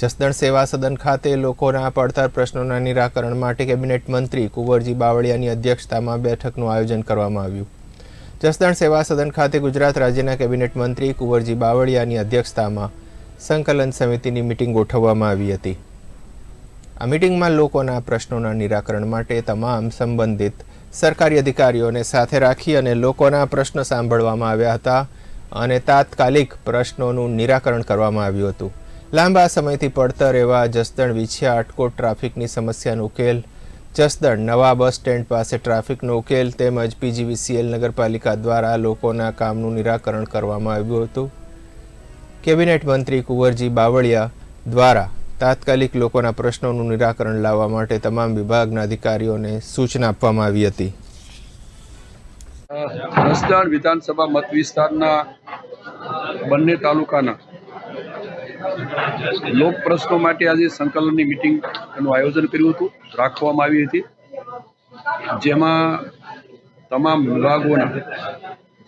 જસદણ સેવા સદન ખાતે લોકોના પડતર પ્રશ્નોના નિરાકરણ માટે કેબિનેટ મંત્રી કુંવરજી બાવળિયાની અધ્યક્ષતામાં બેઠકનું આયોજન કરવામાં આવ્યું. જસદણ સેવા સદન ખાતે ગુજરાત રાજ્યના કેબિનેટ મંત્રી કુંવરજી બાવળિયાની અધ્યક્ષતામાં સંકલન સમિતિની મિટિંગ ગોઠવવામાં આવી હતી. આ મિટિંગમાં લોકોના પ્રશ્નોના નિરાકરણ માટે તમામ સંબંધિત સરકારી અધિકારીઓને સાથે રાખી અને લોકોના પ્રશ્નો સાંભળવામાં આવ્યા હતા અને તાત્કાલિક પ્રશ્નોનું નિરાકરણ કરવામાં આવ્યું હતું. લાંબા સમયથી પડતર એવા જસદણ વિછિયા આટકોટ ટ્રાફિકની સમસ્યાનો ઉકેલ, જસદણ નવા બસ સ્ટેન્ડ પાસે ટ્રાફિકનો ઉકેલ તેમજ પીજીવીસીએલ નગરપાલિકા દ્વારા લોકોના કામનું નિરાકરણ કરવામાં આવ્યું હતું. કેબિનેટ મંત્રી કુંવરજી બાવળિયા દ્વારા તાત્કાલિક લોકોના પ્રશ્નોનું નિરાકરણ લાવવા માટે તમામ વિભાગના અધિકારીઓને સૂચના આપવામાં આવી હતી. વિધાનસભા મત વિસ્તારના બંને તાલુકાના લોક પ્રશ્નો માટે આજે સંકલનની મિટિંગનું આયોજન કર્યું હતું, રાખવામાં આવી હતી. જેમાં તમામ વિભાગોના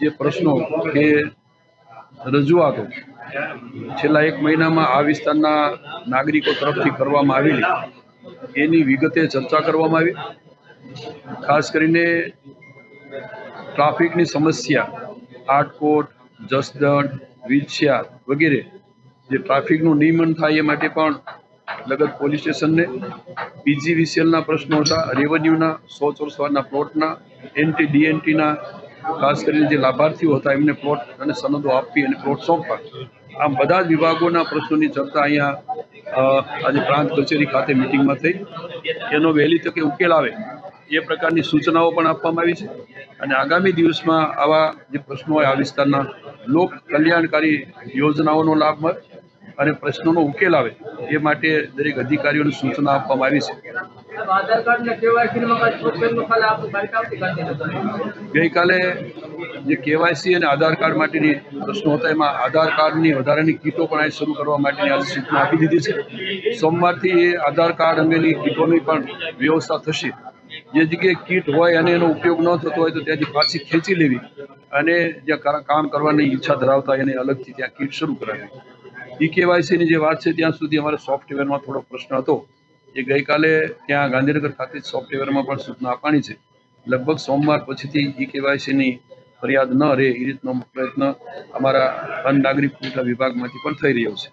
જે પ્રશ્નો કે રજૂઆતો છેલ્લા એક મહિનામાં આ વિસ્તારના નાગરિકો તરફથી કરવામાં આવેલી, એની વિગતે ચર્ચા કરવામાં આવી. ખાસ કરીને ટ્રાફિકની સમસ્યા, આટકોટ, જસદણ વિછિયા વગેરે જે ટ્રાફિકનું નિયમન થાય એ માટે પણ લગત પોલીસ સ્ટેશનને બીજી વિસીએલના પ્રશ્નો હતા, રેવન્યુના, સો ચોરસવારના પ્લોટના, એનટી ડીએનટીના, ખાસ કરીને જે લાભાર્થીઓ હતા, એમને પ્લોટ અને સનદો આપવી અને પ્લોટ સોંપવા. આમ બધા જ વિભાગોના પ્રશ્નોની ચર્ચા અહીંયા આજે પ્રાંત કચેરી ખાતે મિટિંગમાં થઈ. એનો વહેલી તકે ઉકેલ આવે એ પ્રકારની સૂચનાઓ પણ આપવામાં આવી છે. અને આગામી દિવસમાં આવા જે પ્રશ્નો હોય આ વિસ્તારના લોક કલ્યાણકારી યોજનાઓનો લાભ મળે. અને પ્રશ્નોનો ઉકેલ આવે એ માટે દરેક અધિકારીઓને સૂચના આપવામાં આવી છે. ગઈકાલે જે કેવાયસી અને આધાર કાર્ડ માટેની પ્રશ્નો હતા, એમાં આધાર કાર્ડની વધારાની કીટો પણ આજે શરૂ કરવા માટેની આજે સૂચના આપી દીધી છે. સોમવારથી એ આધાર કાર્ડ અંગેની કીટોની પણ વ્યવસ્થા થશે. જે જગ્યાએ કીટ હોય અને એનો ઉપયોગ ન થતો હોય તો ત્યાંથી પાછી ખેંચી લેવી અને જ્યાં કામ કરવાની ઈચ્છા ધરાવતા એને અલગથી ત્યાં કીટ શરૂ કરાવી. ઈ કેવાયસીની જે વાત છે, ત્યાં સુધી અમારે સોફ્ટવેરમાં થોડો પ્રશ્ન હતો. એ ગઈકાલે ત્યાં ગાંધીનગર ખાતે સોફ્ટવેરમાં પણ સૂચના આપવાની છે. લગભગ સોમવાર પછીથી ઈ કેવાયસીની ફરિયાદ ન રહે એ રીતનો પ્રયત્ન અમારા અન્ન નાગરિક પુરવઠા વિભાગમાંથી પણ થઈ રહ્યો છે.